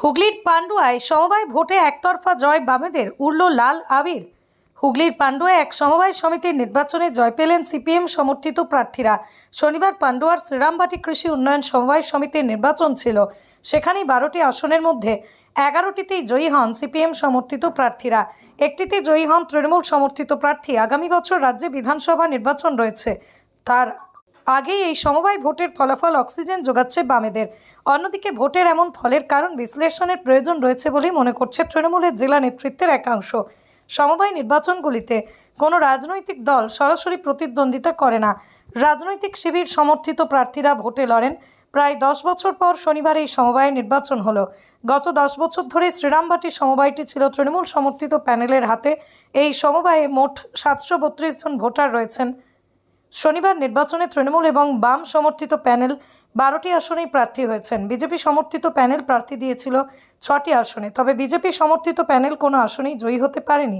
হুগলির পান্ডুয়ায় সমবায় ভোটে একতরফা জয় বামেদের, উড়ল লাল আবির। হুগলির পান্ডুয়ায় এক সমবায় সমিতির নির্বাচনে জয় পেলেন সিপিএম সমর্থিত প্রার্থীরা। শনিবার পান্ডুয়ার শ্রীরামবাটি কৃষি উন্নয়ন সমবায় সমিতির নির্বাচন ছিল। সেখানেই বারোটি আসনের মধ্যে এগারোটিতেই জয়ী হন সিপিএম সমর্থিত প্রার্থীরা। একটিতে জয়ী হন তৃণমূল সমর্থিত প্রার্থী। আগামী বছর রাজ্যে বিধানসভা নির্বাচন রয়েছে। তার আগেই এই সমবায় ভোটের ফলাফল অক্সিজেন যোগাচ্ছে বামেদের। অন্যদিকে ভোটের এমন ফলের কারণ বিশ্লেষণের প্রয়োজন রয়েছে বলেই মনে করছে তৃণমূলের জেলা নেতৃত্বের একাংশ। সমবায় নির্বাচনগুলিতে কোনো রাজনৈতিক দল সরাসরি প্রতিদ্বন্দ্বিতা করে না। রাজনৈতিক শিবির সমর্থিত প্রার্থীরা ভোটে লড়েন। প্রায় দশ বছর পর শনিবার এই সমবায় নির্বাচন হলো। গত দশ বছর ধরে শ্রীরামবাটি সমবায়টি ছিল তৃণমূল সমর্থিত প্যানেলের হাতে। এই সমবায়ে মোট সাতশো বত্রিশ জন ভোটার রয়েছেন। শনিবার নির্বাচনে তৃণমূল এবং বাম সমর্থিত প্যানেল বারোটি আসনেই প্রার্থী হয়েছেন। বিজেপি সমর্থিত প্যানেল প্রার্থী দিয়েছিল ছটি আসনে। তবে বিজেপি সমর্থিত প্যানেল কোনো আসনেই জয়ী হতে পারেনি।